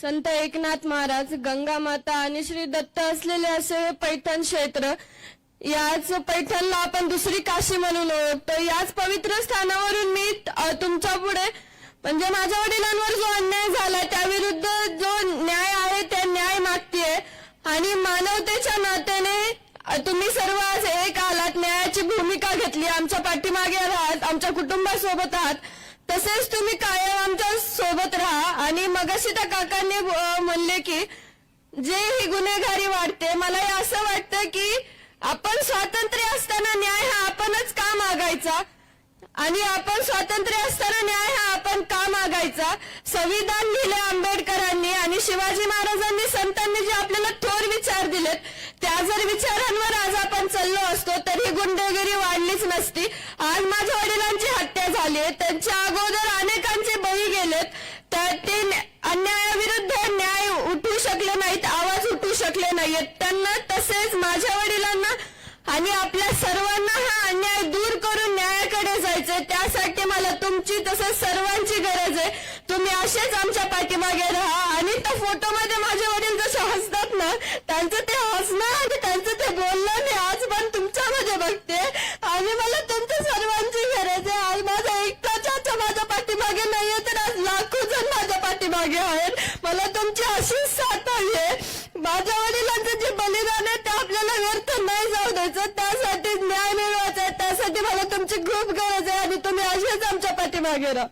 संत एकनाथ महाराज गंगा माता आणि श्री दत्त असलेले असे हे पैठण क्षेत्र याच पैठणला आपण दुसरी काशी म्हणून ओळखतो. याच पवित्र स्थानावरून मी तुमच्यापुढे म्हणजे माझ्या वडिलांवर जो अन्याय झाला त्याविरुद्ध जो न्याय आहे त्या न्याय मागतीये. आणि मानवतेच्या नात्याने तुम्ही सर्व आज एक आलात न्यायाची भूमिका घेतली आमच्या पाठीमागे आहात आमच्या कुटुंबासोबत आहात. तसेच तुम्ही कायम आमच्यासोबत राहा. आणि मगाशी त्या काकांनी म्हणले की जे ही गुन्हेगारी वाढते मला हे असं वाटतं की आपण स्वातंत्र्य असताना न्याय हा आपणच का मागायचा? आणि आपण स्वातंत्र्य असताना न्याय हा आपण का मागायचा? संविधान लिहिले आंबेडकरांनी आणि शिवाजी महाराजांनी संतांनी जे आपल्याला थोर विचार दिलेत त्या जर विचारांवर आज आपण चाललो असतो तर ही गुंडगिरी वाढलीच नसती. आज माझं वडिलांची त्यांच्या अगोदर अनेकांचे बळी गेलेत. तर ते अन्यायाविरुद्ध न्याय उठू शकले नाहीत आवाज उठू शकले नाहीत त्यांना तसेच माझ्या वडिलांना आणि आपल्या सर्वांना हा अन्याय दूर करून न्यायाकडे जायचंय. त्यासाठी मला तुमची तसंच सर्वांची गरज आहे. तुम्ही असेच आमच्या पाठीमागे राहा. आणि त्या फोटोमध्ये माझे वडील जसे हसतात ना त्यांचं ते हसणं आणि त्यांचं ते बोलणं मी आज पण तुमच्यामध्ये बघते. आणि मला तुमच्या सर्वांची गरज आहे. आज माझा एकटा चाचा माझ्या पाठीमागे नाहीये तर आज लाखो जण माझ्या पाठीमागे आहेत. मला तुमची अशीच साथ हवी आहे माझ्या वडिलांचं जे बलिदान आहे ते आपल्याला व्यर्थ नाही जाऊ द्यायचं. त्यासाठी न्याय मिळवायचा आहे. त्यासाठी मला तुमची खूप गरज आहे आणि तुम्ही असेच आमच्या पाठीमागे राहा.